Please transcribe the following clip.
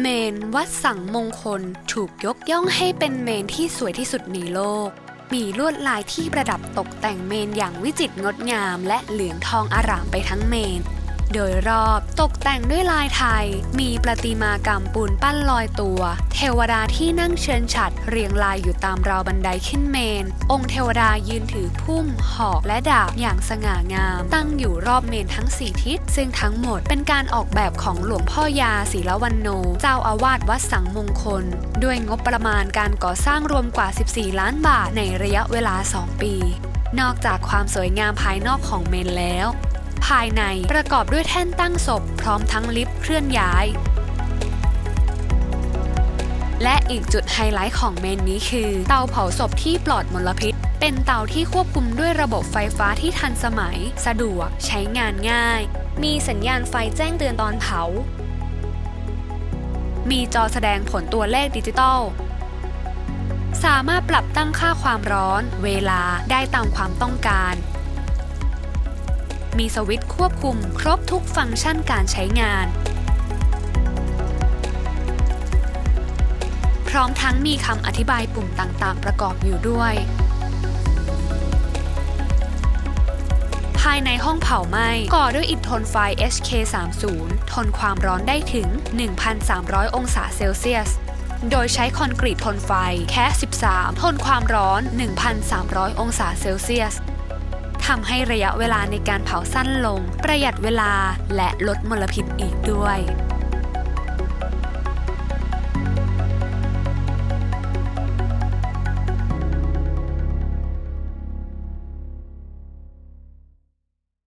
เมนวัดสังมงคลถูกยกย่องให้เป็นเมนที่สวยที่สุดในโลก มีลวดลายที่ประดับตกแต่งเมนอย่างวิจิตรงดงาม และเหลืองทองอารามไปทั้งเมน โดยรอบตกแต่งด้วยลายไทย มีประติมากรรมปูนปั้นลอยตัว เทวดาที่นั่งเชิญฉัดเรียงรายอยู่ตามราวบันไดขึ้นเมน องค์เทวดายืนถือพุ่ม หอกและดาบอย่างสง่างาม ตั้งอยู่รอบเมนทั้งสี่ทิศ ซึ่งทั้งหมดเป็นการออกแบบของหลวงพ่อยาศิลวันโน เจ้าอาวาสวัดสังมงคล ด้วยงบประมาณการก่อสร้างรวมกว่า 14 ล้านบาทในระยะเวลา 2 ปี นอกจากความสวยงามภายนอกของเมนแล้ว ภายในประกอบด้วยแท่นตั้งศพ พร้อมทั้งลิฟต์เคลื่อนย้าย และอีกจุดไฮไลท์ของเมนนี้คือ เตาเผาศพที่ปลอดมลพิษ เป็นเตาที่ควบคุมด้วยระบบไฟฟ้าที่ทันสมัย สะดวก ใช้งานง่าย มีสัญญาณไฟแจ้งเตือนตอนเผา มีจอแสดงผลตัวเลขดิจิตอลสามารถปรับตั้งค่าความร้อน เวลาได้ตามความต้องการ มีสวิตช์ควบคุมครบทุกฟังก์ชันการใช้งาน พร้อมทั้งมีคำอธิบายปุ่มต่างๆ ประกอบอยู่ด้วย ภายในห้องเผาไหม้ก่อด้วยอิฐทนไฟ HK30 ทนความร้อนได้ถึง 1,300 องศาเซลเซียสโดยใช้คอนกรีตทนไฟแค่ 13 ทนความร้อน 1,300 องศาเซลเซียส ทำให้ระยะเวลาในการเผาสั้นลง ประหยัดเวลาและลดมลพิษอีกด้วย